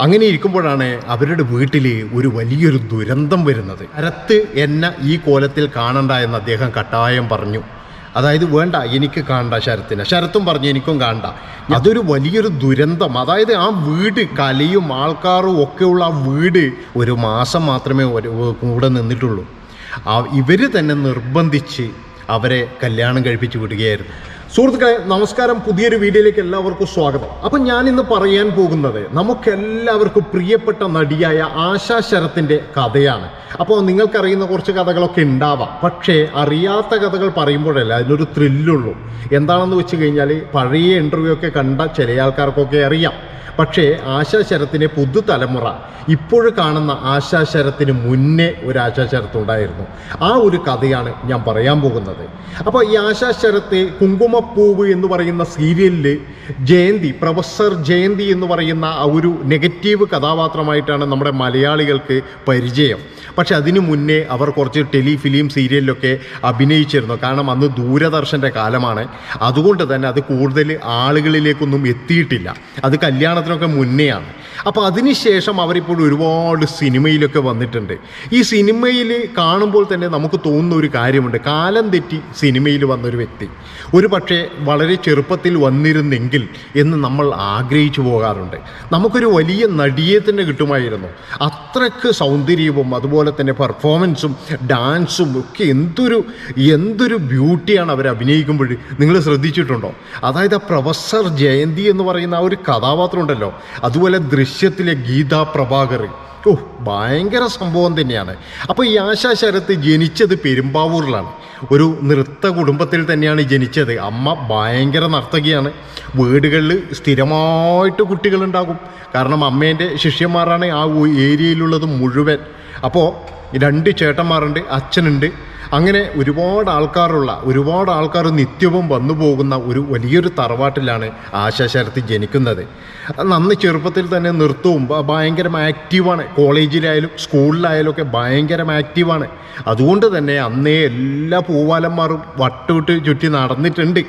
അങ്ങനെ ഇരിക്കുമ്പോഴാണ് അവരുടെ വീട്ടിൽ ഒരു വലിയൊരു ദുരന്തം വരുന്നത്. അരത്ത് എന്നെ ഈ കോലത്തിൽ കാണണ്ട എന്ന് അദ്ദേഹം കട്ടായം പറഞ്ഞു. അതായത് വേണ്ട എനിക്ക് കാണണ്ട ശരത്തിനെ. ശരത്തും പറഞ്ഞു എനിക്കും കാണണ്ട. അതൊരു വലിയൊരു ദുരന്തം. അതായത് ആ വീട് കലയും ആൾക്കാരും ഒക്കെയുള്ള ആ വീട് ഒരു മാസം മാത്രമേ കൂടെ നിന്നിട്ടുള്ളൂ. ഇവർ തന്നെ നിർബന്ധിച്ച് അവരെ കല്യാണം കഴിപ്പിച്ച് വിടുകയായിരുന്നു. സുഹൃത്തുക്കളെ നമസ്കാരം. പുതിയൊരു വീഡിയോയിലേക്ക് എല്ലാവർക്കും സ്വാഗതം. അപ്പം ഞാൻ ഇന്ന് പറയാൻ പോകുന്നത് നമുക്കെല്ലാവർക്കും പ്രിയപ്പെട്ട നടിയായ ആശാ ശരത്തിന്റെ കഥയാണ്. അപ്പോൾ നിങ്ങൾക്കറിയുന്ന കുറച്ച് കഥകളൊക്കെ ഉണ്ടാവാം. പക്ഷേ അറിയാത്ത കഥകൾ പറയുമ്പോഴല്ല അതിനൊരു ത്രില്ലുള്ളൂ എന്താണെന്ന് വെച്ച് കഴിഞ്ഞാൽ പഴയ ഇന്റർവ്യൂ ഒക്കെ കണ്ട ചില ആൾക്കാർക്കൊക്കെ അറിയാം. പക്ഷേ ആശാശരത്തിന്റെ പുതുതലമുറ ഇപ്പോഴും കാണുന്ന ആശാശരത്തിന് മുന്നേ ഒരു ആശാശരത്ത് ഉണ്ടായിരുന്നു. ആ ഒരു കഥയാണ് ഞാൻ പറയാൻ പോകുന്നത്. അപ്പോൾ ഈ ആശാശരത്ത് കുങ്കുമപ്പൂവ് എന്ന് പറയുന്ന സീരിയലിൽ ജയന്തി പ്രൊഫസർ ജയന്തി എന്ന് പറയുന്ന ആ ഒരു നെഗറ്റീവ് കഥാപാത്രമായിട്ടാണ് നമ്മുടെ മലയാളികൾക്ക് പരിചയം. പക്ഷെ അതിനു മുന്നേ അവർ കുറച്ച് ടെലിഫിലിം സീരിയലിലൊക്കെ അഭിനയിച്ചിരുന്നു. കാരണം അന്ന് ദൂരദർശന്റെ കാലമാണ്. അതുകൊണ്ട് തന്നെ അത് കൂടുതൽ ആളുകളിലേക്കൊന്നും എത്തിയിട്ടില്ല. അത് കല്യാണത്തിനൊക്കെ മുന്നെയാണ്. അപ്പോൾ അതിനുശേഷം അവരിപ്പോൾ ഒരുപാട് സിനിമയിലൊക്കെ വന്നിട്ടുണ്ട്. ഈ സിനിമയിൽ കാണുമ്പോൾ തന്നെ നമുക്ക് തോന്നുന്ന ഒരു കാര്യമുണ്ട്. കാലം തെറ്റി സിനിമയിൽ വന്നൊരു വ്യക്തി. ഒരു പക്ഷേ വളരെ ചെറുപ്പത്തിൽ വന്നിരുന്നെങ്കിൽ എന്ന് നമ്മൾ ആഗ്രഹിച്ചു പോകാറുണ്ട്. നമുക്കൊരു വലിയ നടിയെ തന്നെ കിട്ടുമായിരുന്നു. അത്രയ്ക്ക് സൗന്ദര്യവും അതുപോലെ തന്നെ പെർഫോമൻസും ഡാൻസും ഒക്കെ എന്തൊരു എന്തൊരു ബ്യൂട്ടിയാണ് അവർ അഭിനയിക്കുമ്പോൾ നിങ്ങൾ ശ്രദ്ധിച്ചിട്ടുണ്ടോ? അതായത് ആ പ്രൊഫസർ ജയന്തി എന്ന് പറയുന്ന ആ ഒരു കഥാപാത്രം ഉണ്ടല്ലോ. അതുപോലെ ദൃശ്യത്തിലെ ഗീതാ പ്രഭാകർ. ഓ ഭയങ്കര സംഭവം തന്നെയാണ്. അപ്പോൾ ഈ ആശാ ശരത്ത് ജനിച്ചത് പെരുമ്പാവൂരിലാണ്. ഒരു നൃത്ത കുടുംബത്തിൽ തന്നെയാണ് ജനിച്ചത്. അമ്മ ഭയങ്കര നർത്തകിയാണ്. വീടുകളിൽ സ്ഥിരമായിട്ട് കുട്ടികളുണ്ടാകും. കാരണം അമ്മേന്റെ ശിഷ്യന്മാരാണ് ആ ഏരിയയിലുള്ളത് മുഴുവൻ. അപ്പോൾ രണ്ട് ചേട്ടന്മാരുണ്ട് അച്ഛനുണ്ട്. അങ്ങനെ ഒരുപാട് ആൾക്കാരുള്ള ഒരുപാട് ആൾക്കാർ നിത്യവും വന്നു പോകുന്ന ഒരു വലിയൊരു തറവാട്ടിലാണ് ആശാ ശരത്ത് ജനിക്കുന്നത് നന്ന് ചെറുപ്പത്തിൽ തന്നെ നൃത്തവും ഭയങ്കര ആക്റ്റീവാണ്. കോളേജിലായാലും സ്കൂളിലായാലും ഒക്കെ ഭയങ്കര ആക്റ്റീവാണ്. അതുകൊണ്ട് തന്നെ അന്നേ എല്ലാ പൂവാലന്മാരും വട്ടുവിട്ട് ചുറ്റി നടന്നിട്ടുണ്ട്.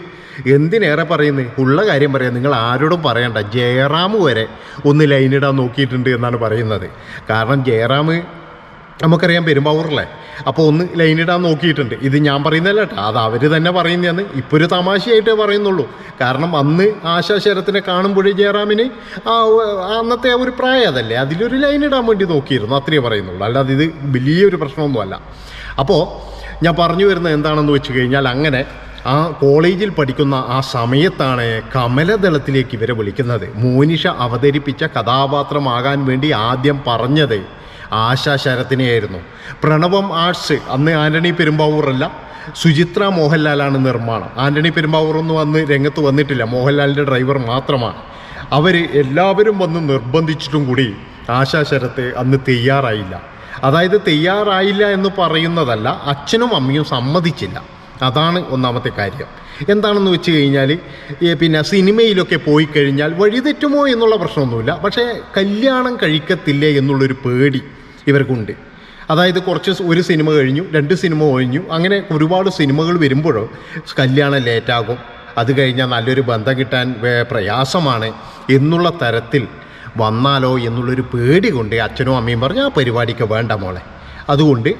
എന്തിനേറെ പറയുന്നത് ഉള്ള കാര്യം പറയാം. നിങ്ങൾ ആരോടും പറയണ്ട. ജയറാം വരെ ഒന്ന് ലൈനിടാൻ നോക്കിയിട്ടുണ്ട് എന്നാണ് പറയുന്നത്. കാരണം ജയറാം നമുക്കറിയാം പെരുമ്പാവൂറല്ലേ അപ്പോൾ ഒന്ന് ലൈനിടാൻ നോക്കിയിട്ടുണ്ട്. ഇത് ഞാൻ പറയുന്നതല്ല കേട്ടോ. അത് അവർ തന്നെ പറയുന്നതാണ്. ഇപ്പോൾ ഒരു തമാശയായിട്ടേ പറയുന്നുള്ളൂ. കാരണം അന്ന് ആശാ ശരത്തിനെ കാണുമ്പോഴേ ജയറാമിന് ആ അന്നത്തെ ഒരു പ്രായം അതല്ലേ? അതിലൊരു ലൈനിടാൻ വേണ്ടി നോക്കിയിരുന്നു. അത്രയേ പറയുന്നുള്ളൂ. അല്ലാതെ ഇത് വലിയൊരു പ്രശ്നമൊന്നുമല്ല. അപ്പോൾ ഞാൻ പറഞ്ഞു വരുന്നത് എന്താണെന്ന് വെച്ച് കഴിഞ്ഞാൽ അങ്ങനെ ആ കോളേജിൽ പഠിക്കുന്ന ആ സമയത്താണ് കമലദളത്തിലേക്ക് ഇവരെ വിളിക്കുന്നത്. മോനിഷ അവതരിപ്പിച്ച കഥാപാത്രമാകാൻ വേണ്ടി ആദ്യം പറഞ്ഞത് ആശാ ശരത്തിനെയായിരുന്നു പ്രണവം ആർട്സ് അന്ന് ആന്റണി പെരുമ്പാവൂറല്ല സുചിത്ര മോഹൻലാലാണ് നിർമ്മാണം. ആന്റണി പെരുമ്പാവൂറൊന്നും അന്ന് രംഗത്ത് വന്നിട്ടില്ല മോഹൻലാലിന്റെ ഡ്രൈവർ മാത്രമാണ്. അവർ എല്ലാവരും വന്ന് നിർബന്ധിച്ചിട്ടും കൂടി ആശാ ശരത്ത് അന്ന് തയ്യാറായില്ല. അതായത് തയ്യാറായില്ല എന്ന് പറയുന്നതല്ല അച്ഛനും അമ്മയും സമ്മതിച്ചില്ല. അതാണ് ഒന്നാമത്തെ കാര്യം. എന്താണെന്ന് വെച്ച് കഴിഞ്ഞാൽ പിന്നെ സിനിമയിലൊക്കെ പോയി കഴിഞ്ഞാൽ വഴിതെറ്റുമോ എന്നുള്ള പ്രശ്നമൊന്നുമില്ല. പക്ഷേ കല്യാണം കഴിക്കത്തില്ലേ എന്നുള്ളൊരു പേടി ഇവർക്കുണ്ട്. അതായത് കുറച്ച് ഒരു സിനിമ കഴിഞ്ഞു രണ്ട് സിനിമ കഴിഞ്ഞു അങ്ങനെ ഒരുപാട് സിനിമകൾ വരുമ്പോഴോ കല്യാണം ലേറ്റാകും. അത് കഴിഞ്ഞാൽ നല്ലൊരു ബന്ധം കിട്ടാൻ പ്രയാസമാണ് എന്നുള്ള തരത്തിൽ വന്നാലോ എന്നുള്ളൊരു പേടി കൊണ്ട് അച്ഛനും അമ്മയും പറഞ്ഞു ആ പരിപാടിക്ക് വേണ്ട മോളെ. അതുകൊണ്ട്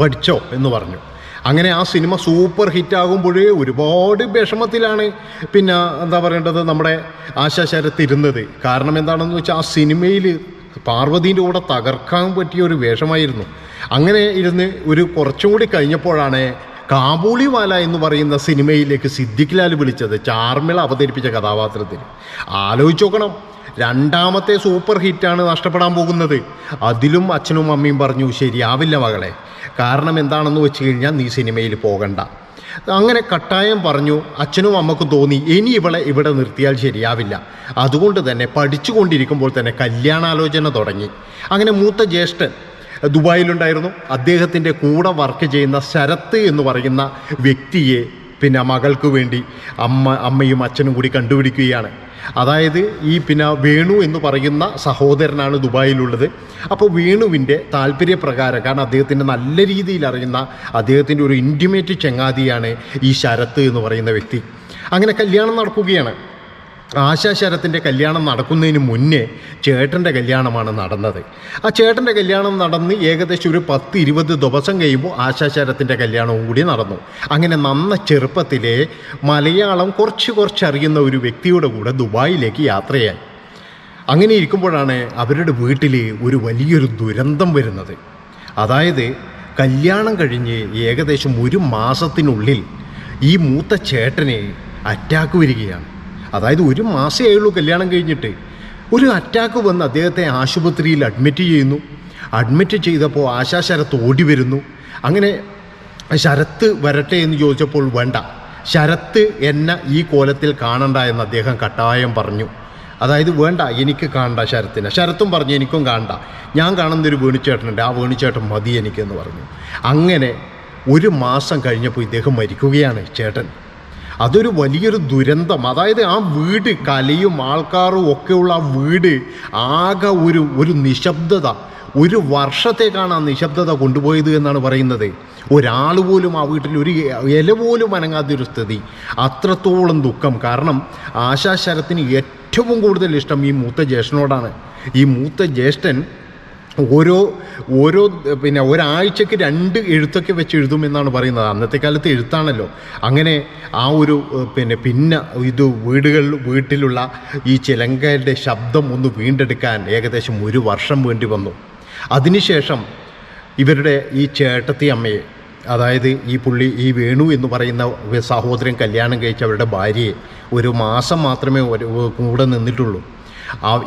പഠിച്ചോ എന്ന് പറഞ്ഞു. അങ്ങനെ ആ സിനിമ സൂപ്പർ ഹിറ്റാകുമ്പോഴേ ഒരുപാട് വിഷമത്തിലാണ്. പിന്നെ എന്താ പറയേണ്ടത് നമ്മുടെ ആശാ ഇരുന്നത് കാരണം എന്താണെന്ന് വെച്ചാൽ ആ സിനിമയിൽ പാർവതീന്റെ കൂടെ തകർക്കാൻ പറ്റിയ ഒരു വേഷമായിരുന്നു. അങ്ങനെ ഇരുന്ന് ഒരു കുറച്ചും കൂടി കഴിഞ്ഞപ്പോഴാണ് കാബൂളിവാല എന്ന് പറയുന്ന സിനിമയിലേക്ക് സിദ്ദിഖ് ലാൽ വിളിച്ചത് ചാർമിള അവതരിപ്പിച്ച കഥാപാത്രത്തിൽ. ആലോചിച്ച് നോക്കണം. രണ്ടാമത്തെ സൂപ്പർ ഹിറ്റാണ് നഷ്ടപ്പെടാൻ പോകുന്നത്. അതിലും അച്ഛനും അമ്മയും പറഞ്ഞു ശരിയാവില്ല മകളെ. കാരണം എന്താണെന്ന് വെച്ച് കഴിഞ്ഞാൽ നീ സിനിമയിൽ പോകണ്ട. അങ്ങനെ കട്ടായം പറഞ്ഞു അച്ഛനും അമ്മക്കും തോന്നി ഇനി ഇവളെ ഇവിടെ നിർത്തിയാൽ ശരിയാവില്ല. അതുകൊണ്ട് തന്നെ പഠിച്ചുകൊണ്ടിരിക്കുമ്പോൾ തന്നെ കല്യാണാലോചന തുടങ്ങി. അങ്ങനെ മൂത്ത ജ്യേഷ്ഠൻ ദുബായിലുണ്ടായിരുന്നു. അദ്ദേഹത്തിന്റെ കൂടെ വർക്ക് ചെയ്യുന്ന ശരത്ത് എന്ന് പറയുന്ന വ്യക്തിയെ പിന്നെ മകൾക്ക് വേണ്ടി അമ്മ അമ്മയും അച്ഛനും കൂടി കണ്ടുപിടിക്കുകയാണ്. അതായത് ഈ പിന്നെ വേണു എന്ന് പറയുന്ന സഹോദരനാണ് ദുബായിലുള്ളത്. അപ്പോൾ വേണുവിന്റെ താല്പര്യപ്രകാരം കാരണം അദ്ദേഹത്തിന്റെ നല്ല രീതിയിൽ അറിയുന്ന അദ്ദേഹത്തിന്റെ ഒരു ഇന്റിമേറ്റ് ചങ്ങാതിയാണ് ഈ ശരത്ത് എന്ന് പറയുന്ന വ്യക്തി. അങ്ങനെ കല്യാണം നടക്കുകയാണ്. ആശാ ശരത്തിന്റെ കല്യാണം നടക്കുന്നതിന് മുന്നേ ചേട്ടന്റെ കല്യാണമാണ് നടന്നത്. ആ ചേട്ടന്റെ കല്യാണം നടന്ന് ഏകദേശം ഒരു പത്ത് ഇരുപത് ദിവസം കഴിയുമ്പോൾ ആശാ ശരത്തിന്റെ കല്യാണവും കൂടി നടന്നു. അങ്ങനെ നന്ന ചെറുപ്പത്തിലെ മലയാളം കുറച്ച് കുറച്ച് അറിയുന്ന ഒരു വ്യക്തിയുടെ കൂടെ ദുബായിലേക്ക് യാത്രയായി. അങ്ങനെ ഇരിക്കുമ്പോഴാണ് അവരുടെ വീട്ടിൽ ഒരു വലിയൊരു ദുരന്തം വരുന്നത്. അതായത് കല്യാണം കഴിഞ്ഞ് ഏകദേശം ഒരു മാസത്തിനുള്ളിൽ ഈ മൂത്ത ചേട്ടനെ അറ്റാക്ക് വരികയാണ്. അതായത് ഒരു മാസമേ ആയുള്ളൂ കല്യാണം കഴിഞ്ഞിട്ട്. ഒരു അറ്റാക്ക് വന്ന് അദ്ദേഹത്തെ ആശുപത്രിയിൽ അഡ്മിറ്റ് ചെയ്യുന്നു. അഡ്മിറ്റ് ചെയ്തപ്പോൾ ആശാ ശരത്ത് ഓടി വരുന്നു. അങ്ങനെ ശരത്ത് വരട്ടെ എന്ന് ചോദിച്ചപ്പോൾ വേണ്ട. ശരത്ത് എന്നെ ഈ കോലത്തിൽ കാണണ്ട എന്ന് അദ്ദേഹം കട്ടായം പറഞ്ഞു. അതായത് വേണ്ട എനിക്ക് കാണണ്ട ശരത്തിനെ. ശരത്തും പറഞ്ഞു എനിക്കും കാണണ്ട. ഞാൻ കാണുന്നൊരു വേണിച്ചേട്ടനുണ്ട് ആ വേണിച്ചേട്ടൻ മതി എനിക്കെന്ന് പറഞ്ഞു. അങ്ങനെ ഒരു മാസം കഴിഞ്ഞപ്പോൾ ഇദ്ദേഹം മരിക്കുകയാണ് ചേട്ടൻ. അതൊരു വലിയൊരു ദുരന്തം. അതായത് ആ വീട് കലയും ആൾക്കാരും ഒക്കെയുള്ള ആ വീട് ആകെ ഒരു ഒരു നിശബ്ദത. ഒരു വർഷത്തേക്കാണ് ആ നിശബ്ദത കൊണ്ടുപോയത് എന്നാണ് പറയുന്നത്. ഒരാൾ പോലും ആ വീട്ടിൽ ഒരു ഇല പോലും അനങ്ങാത്തൊരു സ്ഥിതി. അത്രത്തോളം ദുഃഖം. കാരണം ആശാശരത്തിന് ഏറ്റവും കൂടുതൽ ഇഷ്ടം ഈ മൂത്ത ജ്യേഷ്ഠനോടാണ്. ഈ മൂത്ത ജ്യേഷ്ഠൻ ഓരോ ഓരോ പിന്നെ ഒരാഴ്ചക്ക് രണ്ട് എഴുത്തൊക്കെ വെച്ച് എഴുതുമെന്നാണ് പറയുന്നത്. അന്നത്തെ കാലത്ത് എഴുത്താണല്ലോ. അങ്ങനെ ആ ഒരു പിന്നെ പിന്നെ ഇത് വീടുകളിൽ വീട്ടിലുള്ള ഈ ചിലങ്കയുടെ ശബ്ദം ഒന്ന് വീണ്ടെടുക്കാൻ ഏകദേശം ഒരു വർഷം വേണ്ടി വന്നു. അതിനുശേഷം ഇവരുടെ ഈ ചേട്ടത്തി അമ്മയെ അതായത് ഈ പുള്ളി ഈ വേണു എന്ന് പറയുന്ന സഹോദരൻ കല്യാണം കഴിച്ച അവരുടെ ഭാര്യയെ ഒരു മാസം മാത്രമേ കൂടെ നിന്നിട്ടുള്ളൂ.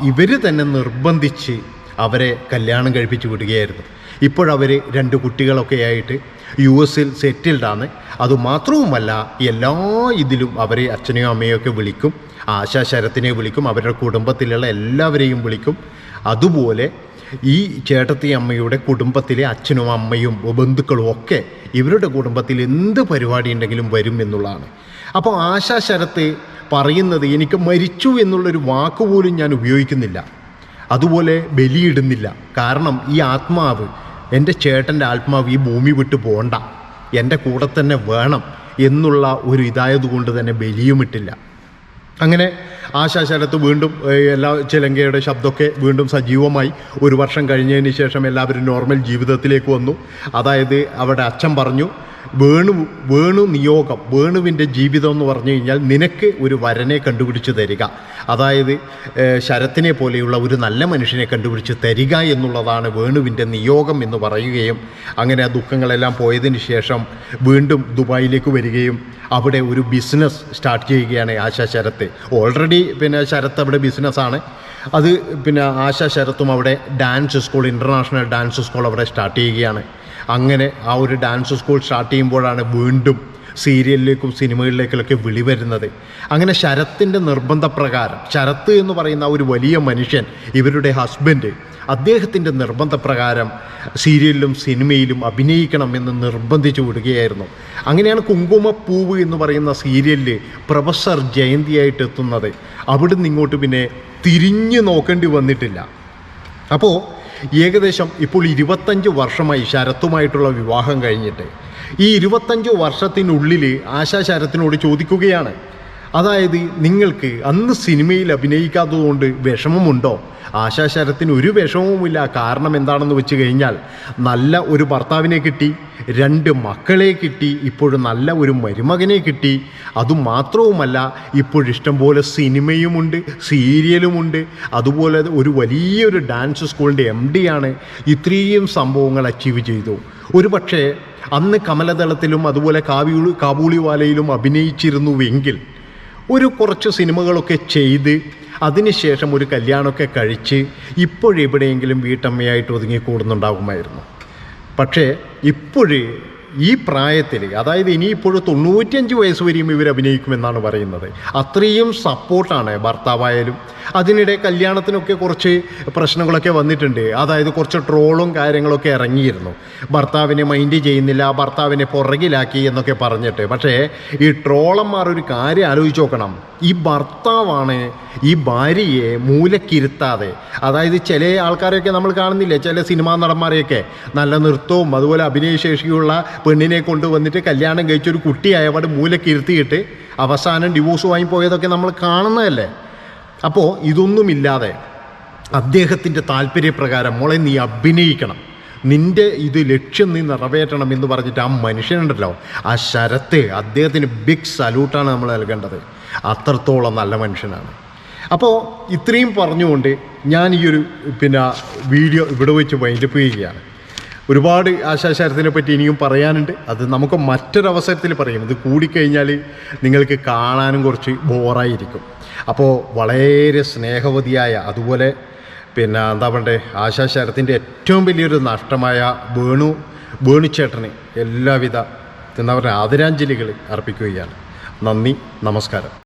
ഇവർ തന്നെ നിർബന്ധിച്ച് അവരെ കല്യാണം കഴിപ്പിച്ച് വിടുകയായിരുന്നു. ഇപ്പോഴവർ രണ്ട് കുട്ടികളൊക്കെ ആയിട്ട് യു എസിൽ സെറ്റിൽഡാണ് അതുമാത്രവുമല്ല എല്ലാ ഇതിലും അവരെ അച്ഛനെയും അമ്മയൊക്കെ വിളിക്കും ആശാ ശരത്തിനെ വിളിക്കും അവരുടെ കുടുംബത്തിലുള്ള എല്ലാവരെയും വിളിക്കും. അതുപോലെ ഈ ചേട്ടത്തി അമ്മയുടെ കുടുംബത്തിലെ അച്ഛനും അമ്മയും ബന്ധുക്കളും ഒക്കെ ഇവരുടെ കുടുംബത്തിൽ എന്ത് പരിപാടി ഉണ്ടെങ്കിലും വരും എന്നുള്ളതാണ്. അപ്പോൾ ആശാ ശരത്ത് പറയുന്നത് എനിക്ക് മരിച്ചു എന്നുള്ളൊരു വാക്ക് പോലും ഞാൻ ഉപയോഗിക്കുന്നില്ല. അതുപോലെ ബലിയിടുന്നില്ല. കാരണം ഈ ആത്മാവ് എന്റെ ചേട്ടന്റെ ആത്മാവ് ഈ ഭൂമി വിട്ട് പോകണ്ട എന്റെ കൂടെ തന്നെ വേണം എന്നുള്ള ഒരു ഇതായതുകൊണ്ട് തന്നെ ബലിയും ഇട്ടില്ല. അങ്ങനെ ആശാശാലത്ത് വീണ്ടും എല്ലാ ചിലങ്കയുടെ ശബ്ദമൊക്കെ വീണ്ടും സജീവമായി ഒരു വർഷം കഴിഞ്ഞതിന് ശേഷം എല്ലാവരും നോർമൽ ജീവിതത്തിലേക്ക് വന്നു. അതായത് അവിടെ അച്ഛൻ പറഞ്ഞു വേണു വേണു നിയോഗം വേണുവിന്റെ ജീവിതം എന്ന് പറഞ്ഞു കഴിഞ്ഞാൽ നിനക്ക് ഒരു വരനെ കണ്ടുപിടിച്ച് തരിക. അതായത് ശരത്തിനെ പോലെയുള്ള ഒരു നല്ല മനുഷ്യനെ കണ്ടുപിടിച്ച് തരിക എന്നുള്ളതാണ് വേണുവിന്റെ നിയോഗം എന്ന് പറയുകയും അങ്ങനെ ആ ദുഃഖങ്ങളെല്ലാം പോയതിന് ശേഷം വീണ്ടും ദുബായിലേക്ക് വരികയും അവിടെ ഒരു ബിസിനസ് സ്റ്റാർട്ട് ചെയ്യുകയാണ് ആശാ ശരത്ത്. ഓൾറെഡി പിന്നെ ശരത്ത് അവിടെ ബിസിനസ്സാണ് അത് പിന്നെ ആശാ ശരത്തും അവിടെ dance school international dance school അവിടെ സ്റ്റാർട്ട് ചെയ്യുകയാണ്. അങ്ങനെ ആ ഒരു ഡാൻസ് സ്കൂൾ സ്റ്റാർട്ട് ചെയ്യുമ്പോഴാണ് വീണ്ടും സീരിയലിലേക്കും സിനിമകളിലേക്കൊക്കെ വിളി വരുന്നത്. അങ്ങനെ ശരത്തിന്റെ നിർബന്ധപ്രകാരം ശരത്ത് എന്ന് പറയുന്ന ഒരു വലിയ മനുഷ്യൻ ഇവരുടെ ഹസ്ബൻഡ് അദ്ദേഹത്തിന്റെ നിർബന്ധപ്രകാരം സീരിയലിലും സിനിമയിലും അഭിനയിക്കണം എന്ന് നിർബന്ധിച്ചു വിടുകയായിരുന്നു. അങ്ങനെയാണ് കുങ്കുമപ്പൂവ് എന്ന് പറയുന്ന സീരിയലിൽ പ്രൊഫസർ ജയന്തിയായിട്ട് എത്തുന്നത്. അവിടുന്ന് ഇങ്ങോട്ട് പിന്നെ തിരിഞ്ഞു നോക്കേണ്ടി വന്നിട്ടില്ല. അപ്പോൾ ഏകദേശം ഇപ്പോൾ ഇരുപത്തഞ്ച് വർഷമായി ശരത്തുമായിട്ടുള്ള വിവാഹം കഴിഞ്ഞിട്ട്. ഈ ഇരുപത്തഞ്ച് വർഷത്തിനുള്ളിൽ ആശാ ശരത്തിനോട് ചോദിക്കുകയാണ് അതായത് നിങ്ങൾക്ക് അന്ന് സിനിമയിൽ അഭിനയിക്കാത്തതുകൊണ്ട് വിഷമമുണ്ടോ? ആശാ ശരത്തിന് ഒരു വിഷമവുമില്ല. കാരണം എന്താണെന്ന് വെച്ച് കഴിഞ്ഞാൽ നല്ല ഒരു ഭർത്താവിനെ കിട്ടി രണ്ട് മക്കളെ കിട്ടി ഇപ്പോഴും നല്ല ഒരു മരുമകനെ കിട്ടി. അതുമാത്രവുമല്ല ഇപ്പോഴിഷ്ടം പോലെ സിനിമയുമുണ്ട് സീരിയലുമുണ്ട്. അതുപോലെ ഒരു വലിയൊരു ഡാൻസ് സ്കൂളിന്റെ എം ആണ്. ഇത്രയും സംഭവങ്ങൾ അച്ചീവ് ചെയ്തു. ഒരു പക്ഷേ അന്ന് കമലദളത്തിലും അതുപോലെ കാവ്യൂളി കാബൂളിവാലയിലും അഭിനയിച്ചിരുന്നുവെങ്കിൽ ഒരു കുറച്ച് സിനിമകളൊക്കെ ചെയ്ത് അതിനുശേഷം ഒരു കല്യാണമൊക്കെ കഴിച്ച് ഇപ്പോഴെവിടെയെങ്കിലും വീട്ടമ്മയായിട്ട് ഒതുങ്ങി കൂടുന്നുണ്ടാകുമായിരുന്നു പക്ഷേ ഇപ്പോഴ് ഈ പ്രായത്തിൽ അതായത് ഇനിയിപ്പോഴും തൊണ്ണൂറ്റിയഞ്ച് വയസ്സ് വരെയും ഇവർ അഭിനയിക്കുമെന്നാണ് പറയുന്നത്. അത്രയും സപ്പോർട്ടാണ് ഭർത്താവായാലും അതിനിടെ കല്യാണത്തിനൊക്കെ കുറച്ച് പ്രശ്നങ്ങളൊക്കെ വന്നിട്ടുണ്ട്. അതായത് കുറച്ച് ട്രോളും കാര്യങ്ങളൊക്കെ ഇറങ്ങിയിരുന്നു. ഭർത്താവിനെ മൈൻഡ് ചെയ്യുന്നില്ല ഭർത്താവിനെ പുറകിലാക്കി എന്നൊക്കെ പറഞ്ഞിട്ട്. പക്ഷേ ഈ ട്രോളന്മാർ ഒരു കാര്യം ആലോചിച്ച് നോക്കണം. ഈ ഭർത്താവാണ് ഈ ഭാര്യയെ മൂലക്കിരുത്താതെ. അതായത് ചില ആൾക്കാരെയൊക്കെ നമ്മൾ കാണുന്നില്ലേ ചില സിനിമാ നടന്മാരെയൊക്കെ. നല്ല നൃത്തവും അതുപോലെ അഭിനയശേഷിയുള്ള പെണ്ണിനെ കൊണ്ടുവന്നിട്ട് കല്യാണം കഴിച്ചൊരു കുട്ടിയായ അവിടെ മൂലക്കിരുത്തിയിട്ട് അവസാനം ഡിവോഴ്സ് വാങ്ങിപ്പോയതൊക്കെ നമ്മൾ കാണുന്നതല്ലേ? അപ്പോൾ ഇതൊന്നുമില്ലാതെ അദ്ദേഹത്തിന്റെ താല്പര്യപ്രകാരം മോളെ നീ അഭിനയിക്കണം. നിന്റെ ഇത് ലക്ഷ്യം നീ നിറവേറ്റണം എന്ന് പറഞ്ഞിട്ട് ആ മനുഷ്യനുണ്ടല്ലോ. ആ ശരത്ത് അദ്ദേഹത്തിന് ബിഗ് സല്യൂട്ടാണ് നമ്മൾ നൽകേണ്ടത്. അത്രത്തോളം നല്ല മനുഷ്യനാണ്. അപ്പോൾ ഇത്രയും പറഞ്ഞുകൊണ്ട് ഞാൻ ഈ ഒരു പിന്നെ വീഡിയോ ഇവിടെ വെച്ച് വൈൻഡപ്പ് ചെയ്യുകയാണ്. ഒരുപാട് ആശാശാരത്തിനെ പറ്റി ഇനിയും പറയാനുണ്ട്. അത് നമുക്ക് മറ്റൊരവസരത്തിൽ പറയും. ഇത് കൂടിക്കഴിഞ്ഞാൽ നിങ്ങൾക്ക് കാണാനും കുറച്ച് ബോറായിരിക്കും അപ്പോൾ വളരെ സ്നേഹവതിയായ അതുപോലെ പിന്നെ എന്താ പറയണ്ടേ ആശാശാരത്തിന്റെ ഏറ്റവും വലിയൊരു നഷ്ടമായ വേണു വേണുചേട്ടന് എല്ലാവിധ എന്താ പറയുക ആദരാഞ്ജലികൾ അർപ്പിക്കുകയാണ്. നന്ദി നമസ്കാരം.